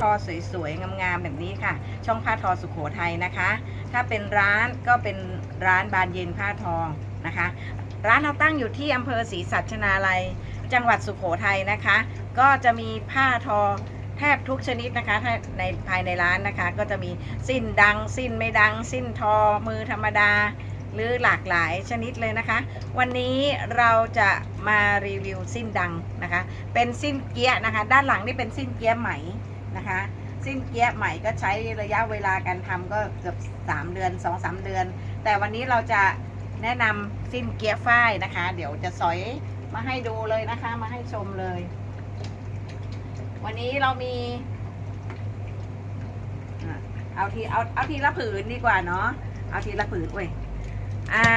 ทอสวยๆ งามๆ แบบนี้ค่ะ ช่องผ้าทอสุขโขทัยนะคะ ถ้าเป็นร้านก็เป็นร้านบานเย็นผ้าทองนะคะ ร้านเราตั้งอยู่ที่อำเภอศรีสัชนาลัย จังหวัดสุขโขทัยนะคะ ก็จะมีผ้าทอแทบทุกชนิดนะคะในภายในร้านนะคะ ก็จะมีสิ้นดัง สิ้นไม่ดัง สิ้นทอมือธรรมดา หรือหลากหลายชนิดเลยนะคะ วันนี้เราจะมารีวิวสิ้นดังนะคะ เป็นสิ้นเกียะนะคะ ด้านหลังนี่เป็นสิ้นเกียะไหม นะคะ สิ้นเกียะไหม่ก็ใช้ระยะเวลาการทำก็เกือบ 3 เดือน 2-3 เดือน แต่วันนี้เราจะแนะนำสิ้นเกียะฝ้ายนะคะ เดี๋ยวจะสอยมาให้ดูเลยนะคะ มาให้ชมเลย วันนี้เรามี เอาทีเอาเอาทีละผืนดีกว่าเนาะเอาทีละผืนเว้ยอ่า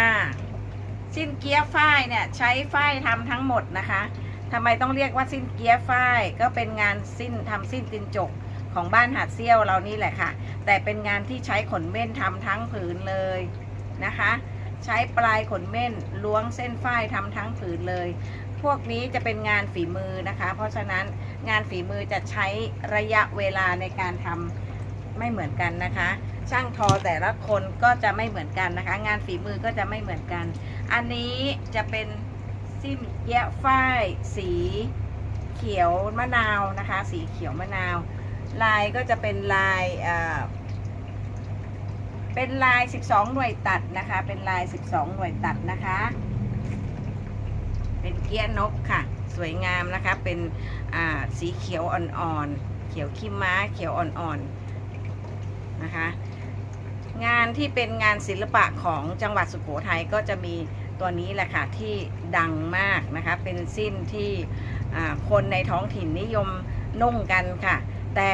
สิ้นเกียร์ฝ้ายเนี่ย ใช้ฝ้ายทำทั้งหมดนะคะ ทำไมต้องเรียกว่าสิ้นเกียร์ฝ้ายก็เป็นงานสิ้นทำสิ้นตินจกของบ้านหาดเซี่ยวเรานี่แหละค่ะ แต่เป็นงานที่ใช้ขนเม่นทำทั้งผืนเลยนะคะ ใช้ปลายขนเม่นล้วงเส้นฝ้ายทำทั้งผืนเลย พวกนี้จะเป็นงานฝีมือนะคะ เพราะฉะนั้นงานฝีมือจะใช้ระยะเวลาในการทำไม่เหมือนกันนะคะ ช่างทอแต่ละคนก็จะไม่เหมือนกันนะคะ งานฝีมือก็จะไม่เหมือนกัน อันนี้จะเป็น ซิมแยะฝ้าย สีเขียวมะนาวนะคะ สีเขียวมะนาว ลายก็จะเป็นลายเป็นลาย 12 หน่วยตัดนะคะ เป็นลาย 12 หน่วยตัดนะคะ เป็นเกี้ยนกค่ะ สวยงามนะคะ เป็นสีเขียวอ่อนๆ เขียวขี้ม้า เขียวอ่อนๆ นะคะ งานที่เป็นงานศิลปะของจังหวัดสุโขทัยก็จะมี ตัวนี้แหละค่ะที่ดังมากนะคะ เป็นสิ้นที่คนในท้องถิ่นนิยมนุ่งกันค่ะ แต่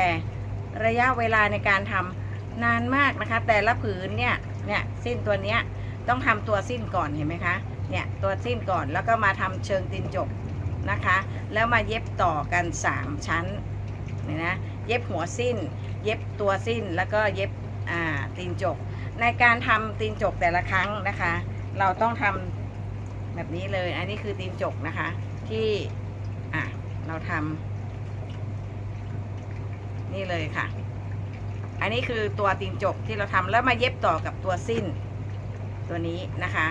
ระยะเวลาในการทำนานมากนะคะ แต่ละผืนเนี่ยเนี่ยสิ้นตัวเนี้ยต้องทำตัวสิ้นก่อนเห็นไหมคะเนี่ยตัวสิ้นก่อนแล้วก็มาทำเชิงตีนจบนะคะ แล้วมาเย็บต่อกัน 3 ชั้นเนี่ยนะเย็บหัวสิ้น เย็บตัวสิ้นแล้วก็เย็บตีนจก ในการทำตีนจกแต่ละครั้งนะคะ เราต้องทำแบบนี้เลย อันนี้คือตีนจกนะคะ ที่อะเราทำนี่เลยค่ะ อันนี้คือตัวตีนจกที่เราทำแล้วมาเย็บต่อกับตัวสิ้นตัวนี้นะคะ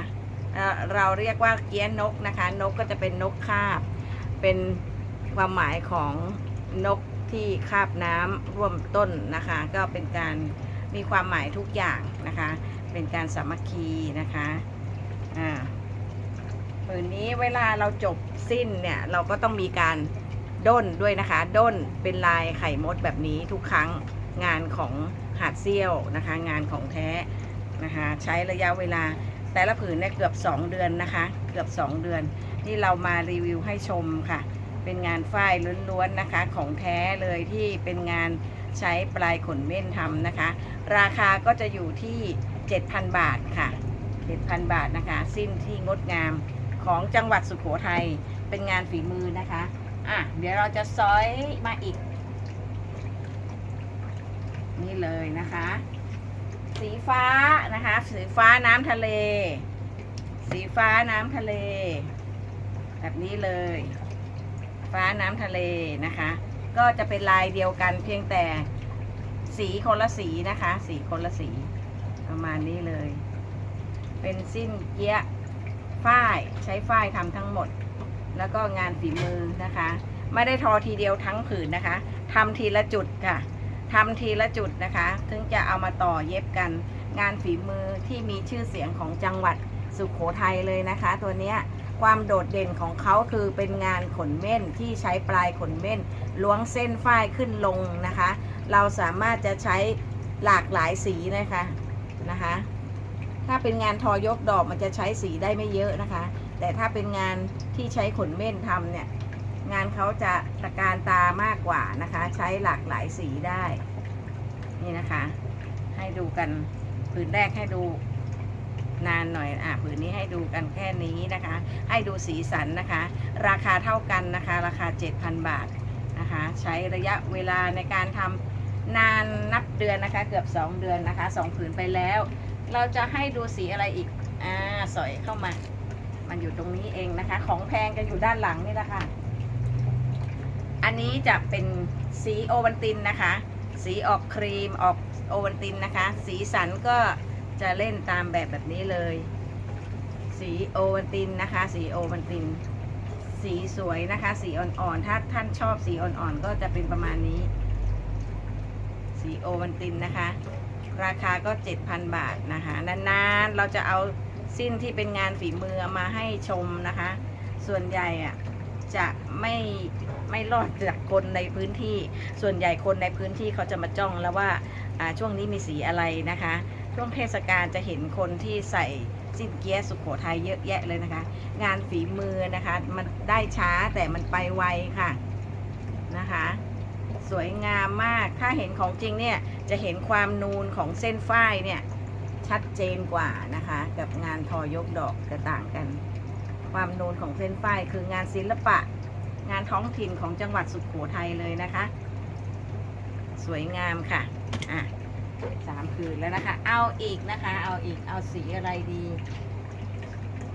เอ่อเราเรียกว่าเกี้ยนนกนะคะ นกก็จะเป็นนกคาบ เป็นความหมายของนกที่คาบน้ำร่วมต้นนะคะ ก็เป็นการมีความหมายทุกอย่างนะคะ เป็นการสามัคคีนะคะ อ่าผืนนี้เวลาเราจบสิ้นเนี่ย เราก็ต้องมีการด้นด้วยนะคะ ด้นเป็นลายไข่มดแบบนี้ทุกครั้งงานของหาดเซี่ยวนะคะ งานของแท้นะคะ ใช้ระยะเวลาแต่ละผืนเนี่ยเกือบ 2 เดือนนะคะ เกือบ 2 เดือนที่เรามารีวิวให้ชมค่ะ เป็นงานฝ้ายล้วนๆนะคะ ของแท้เลยที่เป็นงานใช้ปลายขนเม่นทำนะคะ ราคาก็จะอยู่ที่ 7,000 บาทค่ะ 7,000 บาทนะคะ สิ้นที่งดงามของจังหวัดสุโขทัยเป็นงานฝีมือนะคะอะเดี๋ยวเราจะซอยมาอีก นี่เลยนะคะ สีฟ้านะคะ สีฟ้าน้ำทะเล สีฟ้าน้ำทะเล แบบนี้เลย ฟ้าน้ำทะเลนะคะ ก็จะเป็นลายเดียวกันเพียงแต่สีคนละสีนะคะ สีคนละสีประมาณนี้เลย เป็นสิ้นเกี้ยฝ้ายใช้ฝ้ายทำทั้งหมด แล้วก็งานฝีมือนะคะ ไม่ได้ทอทีเดียวทั้งผืนนะคะทำทีละจุดค่ะทำทีละจุดนะคะ ถึงจะเอามาต่อเย็บกัน งานฝีมือที่มีชื่อเสียงของจังหวัดสุขโขทัยเลยนะคะ ตัวเนี้ยความโดดเด่นของเขาคือเป็นงานขนเม่นที่ใช้ปลายขนเม่นล้วงเส้นฝ้ายขึ้นลงนะคะ เราสามารถจะใช้หลากหลายสีนะคะนะคะาเป็นงานทอยกดอกมันจะใช้สีได้ไม่เยอะนะคะ แต่ถ้าเป็นงานที่ใช้ขนเม่นทำเนี่ย งานเขาจะตะการตามากกว่านะคะ ใช้หลากหลายสีได้ นี่นะคะ ให้ดูกันผืนแรกให้ดูนานหน่อย อะผืนนี้ให้ดูกันแค่นี้นะคะ ให้ดูสีสันนะคะ ราคาเท่ากันนะคะ ราคา 7,000 บาทนะคะ ใช้ระยะเวลาในการทำนานนับเดือนนะคะ เกือบ 2 เดือนนะคะสองผืนไปแล้ว เราจะให้ดูสีอะไรอีก อ่า สอยเข้ามา มันอยู่ตรงนี้เองนะคะ ของแพงจะอยู่ด้านหลังนี่แหละค่ะ อันนี้จะเป็นสีโอวันตินนะคะ สีออกครีมออกโอวันตินนะคะ สีสันก็จะเล่นตามแบบแบบนี้เลย สีโอวันตินนะคะ สีโอวันติน สีสวยนะคะ สีอ่อนๆ ถ้าท่านชอบสีอ่อนๆ ก็จะเป็นประมาณนี้ สีโอวันตินนะคะ ราคาก็ 7,000 บาทนะคะนานๆเราจะเอาสิ้นที่เป็นงานฝีมือมาให้ชมนะคะ ส่วนใหญ่อะจะไม่ไม่รอดจากคนในพื้นที่ ส่วนใหญ่คนในพื้นที่เขาจะมาจ้องแล้วว่าอ่าช่วงนี้มีสีอะไรนะคะ ช่วงเทศกาลจะเห็นคนที่ใส่สิ้นเกียร์สุขโขทัยเยอะแยะเลยนะคะ งานฝีมือนะคะ มันได้ช้าแต่มันไปไวค่ะนะคะ สวยงามมาก ถ้าเห็นของจริงเนี่ย จะเห็นความนูนของเส้นฝ้ายเนี่ย ชัดเจนกว่านะคะ กับงานทอยกดอกจะต่างกัน ความนูนของเส้นฝ้ายคืองานศิลปะ งานท้องถิ่นของจังหวัดสุขโขทัยเลยนะคะ สวยงามค่ะ อะสามคืนแล้วนะคะ เอาอีกนะคะ เอาอีก เอาสีอะไรดี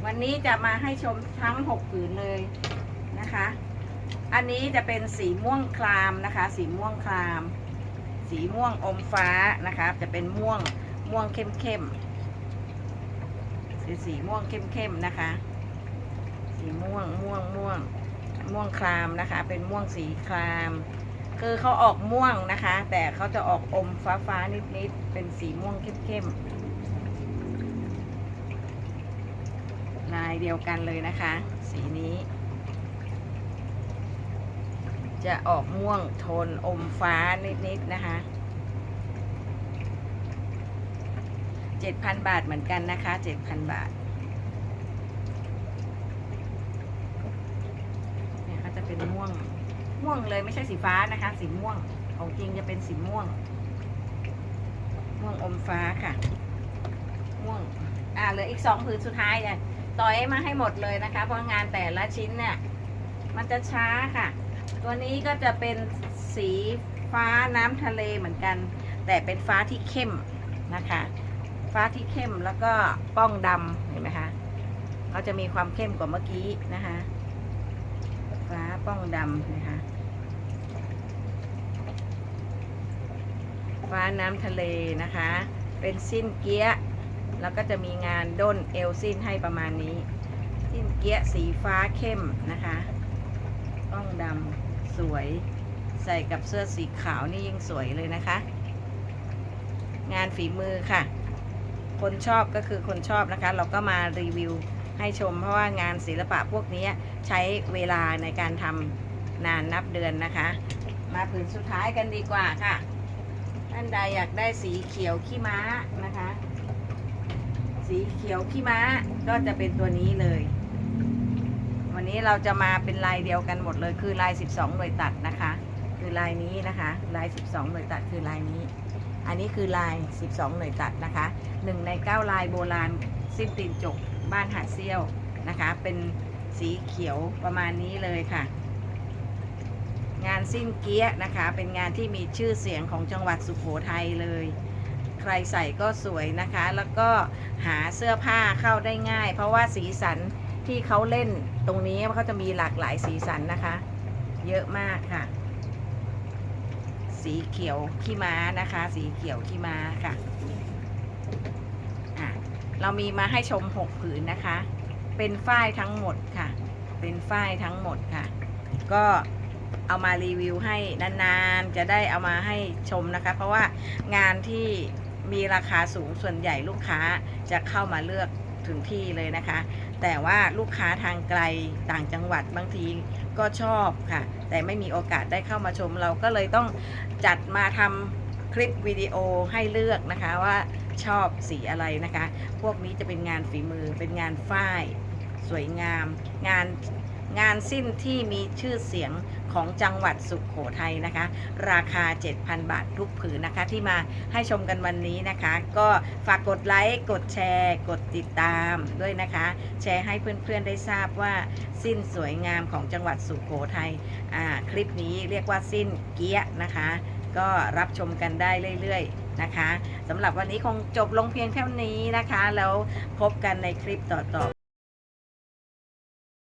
วันนี้จะมาให้ชมทั้งหกผืนเลยนะคะ อันนี้จะเป็นสีม่วงคลามนะคะ สีม่วงคลาม สีม่วงอมฟ้านะคะ จะเป็นม่วงม่วงเข้มเข้มสีสีม่วงเข้มเข้มนะคะ สีม่วงม่วงม่วงม่วงคลามนะคะ เป็นม่วงสีคลาม คือเขาออกม่วงนะคะ แต่เขาจะออกอมฟ้าฟ้านิดนิดๆเป็นสีม่วงเข้มเข้มๆลายเดียวกันเลยนะคะ สีนี้ จะออกม่วงโทนอมฟ้านิด ๆ นะคะ 7,000 บาทเหมือนกันนะคะ 7,000 บาทเนี่ยเขาจะเป็นม่วง ม่วงเลยไม่ใช่สีฟ้านะคะ สีม่วง ของจริงจะเป็นสีม่วง ม่วงอมฟ้าค่ะ ม่วง อ่าเหลืออีกสองผืนสุดท้ายเนี่ยต่อยมาให้หมดเลยนะคะ เพราะงานแต่ละชิ้นเนี่ย มันจะช้าค่ะ ตัวนี้ก็จะเป็นสีฟ้าน้ำทะเลเหมือนกัน แต่เป็นฟ้าที่เข้มนะคะ ฟ้าที่เข้มแล้วก็ป้องดำเห็นไหมคะเขาจะมีความเข้มกว่าเมื่อกี้นะคะ ฟ้าป้องดำนะคะ ฟ้าน้ำทะเลนะคะ เป็นสิ้นเกี้ยแล้วก็จะมีงานด้นเอลสิ้นให้ประมาณนี้ สิ้นเกี้ยสีฟ้าเข้มนะคะ ป้องดำ สวย ใส่กับเสื้อสีขาวนี่ยิ่งสวยเลยนะคะ งานฝีมือค่ะ คนชอบก็คือคนชอบนะคะ เราก็มารีวิวให้ชมเพราะว่างานศิลปะพวกนี้ใช้เวลาในการทำนานนับเดือนนะคะ มาผืนสุดท้ายกันดีกว่าค่ะท่านใดอยากได้สีเขียวขี้ม้านะคะ สีเขียวขี้ม้าก็จะเป็นตัวนี้เลย วันนี้เราจะมาเป็นลายเดียวกันหมดเลย คือลาย 12 หน่วยตัดนะคะ คือลายนี้นะคะลาย 12 หน่วยตัดคือลายนี้ อันนี้คือลาย 12 หน่วยตัดนะคะหนึ่งใน 9 ลายโบราณสิ้นตีนจกบ้านหาดเซี่ยวนะคะ เป็นสีเขียวประมาณนี้เลยค่ะ งานสิ้นเกี้ยนะคะ เป็นงานที่มีชื่อเสียงของจังหวัดสุขโขทัยเลย ใครใส่ก็สวยนะคะ แล้วก็หาเสื้อผ้าเข้าได้ง่าย เพราะว่าสีสันที่เขาเล่น ตรงนี้เขาจะมีหลากหลายสีสันนะคะ เยอะมากค่ะ สีเขียวขี้ม้านะคะ สีเขียวขี้ม้าค่ะอะ เรามีมาให้ชมหกผืนนะคะ เป็นฝ้ายทั้งหมดค่ะ เป็นฝ้ายทั้งหมดค่ะ ก็เอามารีวิวให้นานๆ จะได้เอามาให้ชมนะคะ เพราะว่างานที่มีราคาสูงส่วนใหญ่ลูกค้าจะเข้ามาเลือกถึงที่เลยนะคะ แต่ว่าลูกค้าทางไกลต่างจังหวัดบางทีก็ชอบค่ะ แต่ไม่มีโอกาสได้เข้ามาชมเราก็เลยต้องจัดมาทำคลิปวิดีโอให้เลือกนะคะว่าชอบสีอะไรนะคะ พวกนี้จะเป็นงานฝีมือเป็นงานฝ้าย สวยงาม งาน งานสิ้นที่มีชื่อเสียงของจังหวัดสุขโขทัยนะคะ ราคา 7,000 บาททุกผืนนะคะ ที่มาให้ชมกันวันนี้นะคะ ก็ฝากกดไลค์กดแชร์ กดติดตามด้วยนะคะ แชร์ให้เพื่อนๆได้ทราบว่าสิ้นสวยงามของจังหวัดสุขโขทัยคลิปนี้เรียกว่าสิ้นเกี้ยนะคะ ก็รับชมกันได้เรื่อยๆนะคะสำหรับวันนี้คงจบลงเพียงเท่นี้นะคะ แล้วพบกันในคลิปต่อๆ